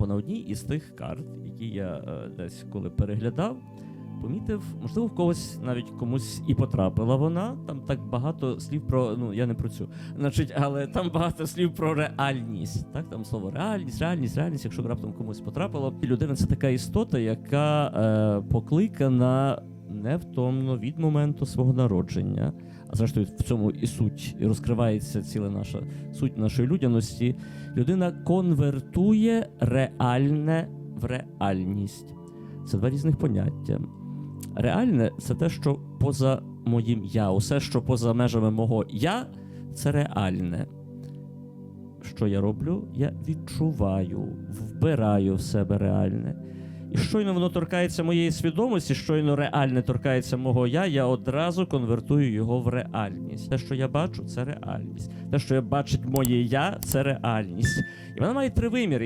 Бо на одній із тих карт, які я е, десь коли переглядав, помітив, можливо, в когось навіть комусь і потрапила вона. Там так багато слів про. Ну, я не про цю. Значить, але там багато слів про реальність. Так, там слово реальність, реальність, реальність, якщо раптом комусь потрапило. Людина це така істота, яка е, покликана невтомно від моменту свого народження. А зрештою, в цьому і суть, і розкривається ціла наша суть нашої людяності. Людина конвертує реальне в реальність. Це два різних поняття. Реальне це те, що поза моїм я. Усе, що поза межами мого я, це реальне. Що я роблю? Я відчуваю, вбираю в себе реальне. І щойно воно торкається моєї свідомості, щойно реальне торкається мого я, я одразу конвертую його в реальність. Те, що я бачу, це реальність. Те, що я бачить моє я, це реальність. І вона має три виміри.